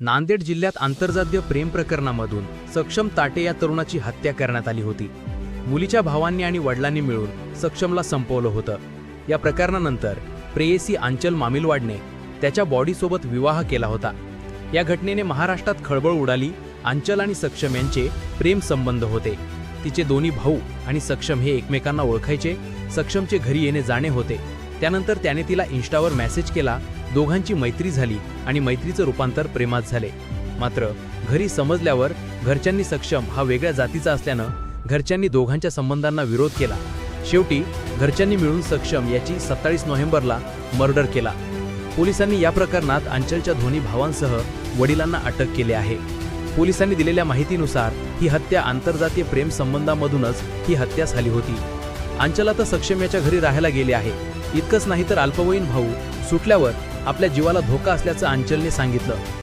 नांदेड जिल्ह्यात आंतरजातीय प्रेम प्रकरणामधून सक्षम ताटे या तरुणाची हत्या करण्यात आली होती. मुलीच्या भावांनी आणि वडिलांनी मिळून सक्षमला संपवलं होतं. या प्रकरणानंतर प्रेयसी आंचल मामिलवाडने त्याच्या बॉडीसोबत विवाह केला होता. या घटनेने महाराष्ट्रात खळबळ उडाली आंचल आणि सक्षम यांचे प्रेम संबंध होते. तिचे दोन्ही भाऊ आणि सक्षम हे एकमेकांना ओळखायचे सक्षमचे घरी येणे जाणे होते. त्यानंतर त्याने तिला इन्स्टावर मेसेज केला दोघांची मैत्री झाली आणि मैत्रीचं रूपांतर प्रेमात झाले. मात्र घरी समजल्यावर घरच्यांनी सक्षम हा वेगळ्या जातीचा असल्यानं घरच्यांनी दोघांच्या संबंधांना विरोध केला. शेवटी घरच्यांनी मिळून सक्षम याची सत्तावीस नोव्हेंबरला मर्डर केला. पोलिसांनी या प्रकरणात अंचलच्या दोन्ही भावांसह वडिलांना अटक केली आहे. पोलिसांनी दिलेल्या माहितीनुसार ही हत्या आंतरजातीय प्रेम संबंधामधूनच ही हत्या झाली होती. अंचल आता सक्षम याच्या घरी राहायला गेले आहे. इतकंच नाही तर अल्पवयीन भाऊ सुटल्यावर आपल्या जीवाला धोका असल्याचं अंचलने सांगितलं.